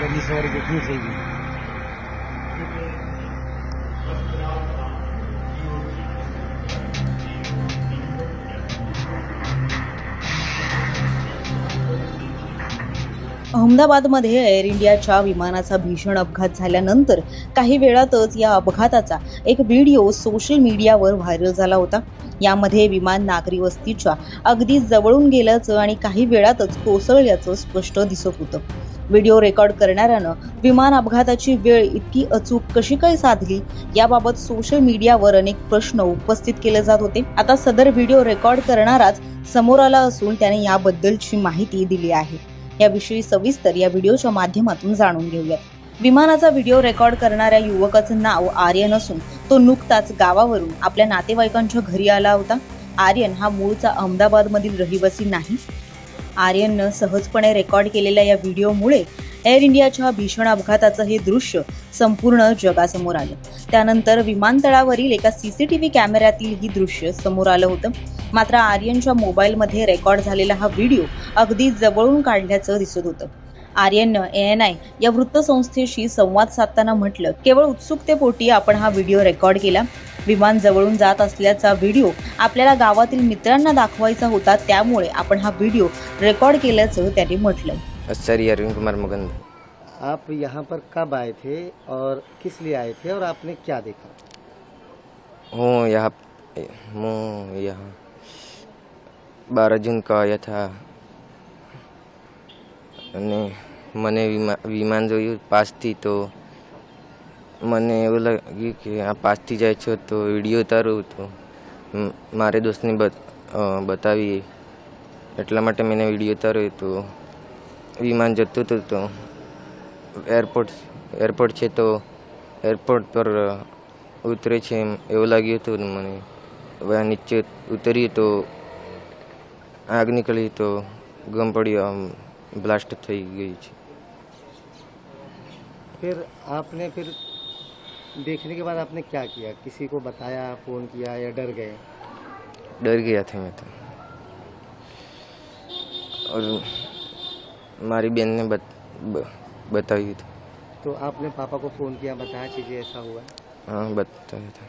da miséria que vivem. अहमदाबादमध्ये air इंडियाच्या विमानाचा भीषण अपघात झाल्यानंतर काही वेळातच या अपघाताचा एक व्हिडिओ सोशल मीडियावर व्हायरल झाला होता. यामध्ये विमान नागरी वस्तीच्या अगदी जवळून गेल्याचं आणि काही वेळातच कोसळल्याचं स्पष्ट दिसत होतं. व्हिडिओ रेकॉर्ड करणाऱ्यानं विमान अपघाताची वेळ इतकी अचूक कशी काय साधली याबाबत सोशल मीडियावर अनेक प्रश्न उपस्थित केले जात होते. आता सदर व्हिडिओ रेकॉर्ड करणाराच समोर आला असून त्याने याबद्दलची माहिती दिली आहे. याविषयी सविस्तर या व्हिडिओच्या माध्यमातून जाणून घेऊयात. विमानाचा व्हिडिओ रेकॉर्ड करणाऱ्या युवकाचं नाव आर्यन असून तो नुकताच गावावरून आपल्या नातेवाईकांच्या घरी आला होता. आर्यन हा मूळचा अहमदाबादमधील रहिवासी नाही. आर्यननं सहजपणे रेकॉर्ड केलेल्या या व्हिडिओमुळे एअर इंडियाच्या भीषण अपघाताचं हे दृश्य संपूर्ण जगासमोर आलं. त्यानंतर विमानतळावरील एका सीसीटीव्ही कॅमेऱ्यातील ही दृश्य समोर आलं होतं. मात्र आर्यनच्या मोबाईलमध्ये रेकॉर्ड झालेला हा व्हिडिओ अगदी जवळून काढल्याचं दिसत होतं. आर्यननं एन आय या वृत्तसंस्थेशी संवाद साधताना म्हटलं केवळ उत्सुकतेपोटी आपण हा व्हिडिओ रेकॉर्ड केला. विमान जवळून जात असल्याचा व्हिडिओ आपल्याला गावातील मित्रांना दाखवायचा होता त्यामुळे आपण हा व्हिडिओ रेकॉर्ड केल्याचं त्यांनी म्हटलं. सर ये अरविंद कुमार मुगंद आप यहाँ पर कब आए थे और किस लिए आए थे और आपने क्या देखा? हूँ यहाँ हूँ यहाँ। બાર બારજન કહ્યા હતા અને મને વિમા, વિમાન જોયું પાસથી તો મને એવું લાગ્યું કે આ પાસથી જાય છો તો વીડિયો ઉતારું તો મારે દોસ્તને બતાવી એટલા માટે મેં વીડિયો ઉતાર્યો તો વિમાન જતું હતું તો એરપોર્ટ એરપોર્ટ છે તો એરપોર્ટ પર ઉતરે છે એમ એવું લાગ્યું હતું મને. નીચે ઉતરીએ તો આગ નીકળી તો ગમ પડ્યો આમ બ્લાસ્ટ થઈ ગઈ છે फिर आपने फिर देखने के बाद आपने क्या किया किसी को बताया फोन किया या डर गए डर गया था मैं तो और हमारी बहन ने बत, ब, बताई थी तो आपने पापा को फोन किया बताया चीजें ऐसा हुआ हाँ बताया था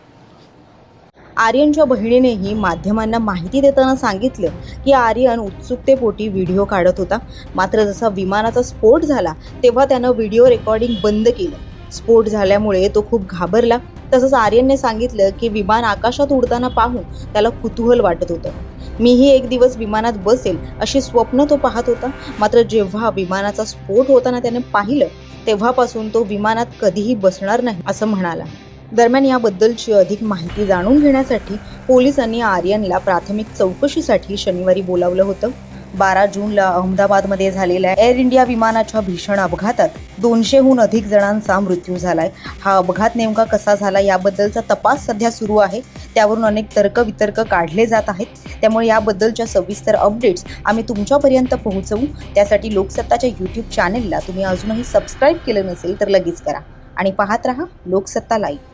आर्यनच्या बहिणीनेही माध्यमांना माहिती देताना सांगितलं की आर्यन उत्सुकतेपोटी व्हिडिओ काढत होता. मात्र जसा विमानाचा स्फोट झाला तेव्हा त्यानं व्हिडिओ रेकॉर्डिंग बंद केलं. स्फोट झाल्यामुळे तो खूप घाबरला. तसंच आर्यनने सांगितलं की विमान आकाशात उडताना पाहून त्याला कुतूहल वाटत होतं. मीही एक दिवस विमानात बसेल अशी स्वप्न तो पाहत होता. मात्र जेव्हा विमानाचा स्फोट होताना त्याने पाहिलं तेव्हापासून तो विमानात कधीही बसणार नाही असं म्हणाला. दरम्यान याबद्दलची अधिक माहिती जाणून घेण्यासाठी पोलिसांनी आर्यनला प्राथमिक चौकशीसाठी शनिवारी बोलावलं होतं. बारा जूनला अहमदाबादमध्ये झालेल्या एअर इंडिया विमानाच्या भीषण अपघातात दोनशेहून अधिक जणांचा मृत्यू झालाय. हा अपघात नेमका कसा झाला याबद्दलचा तपास सध्या सुरू आहे. त्यावरून अनेक तर्कवितर्क काढले जात आहेत. त्यामुळे याबद्दलच्या सविस्तर अपडेट्स आम्ही तुमच्यापर्यंत पोहोचवू. त्यासाठी लोकसत्ताच्या यूट्यूब चॅनेलला तुम्ही अजूनही सबस्क्राईब केलं नसेल तर लगेच करा. आणि पाहत रहा लोकसत्ता लाईव्ह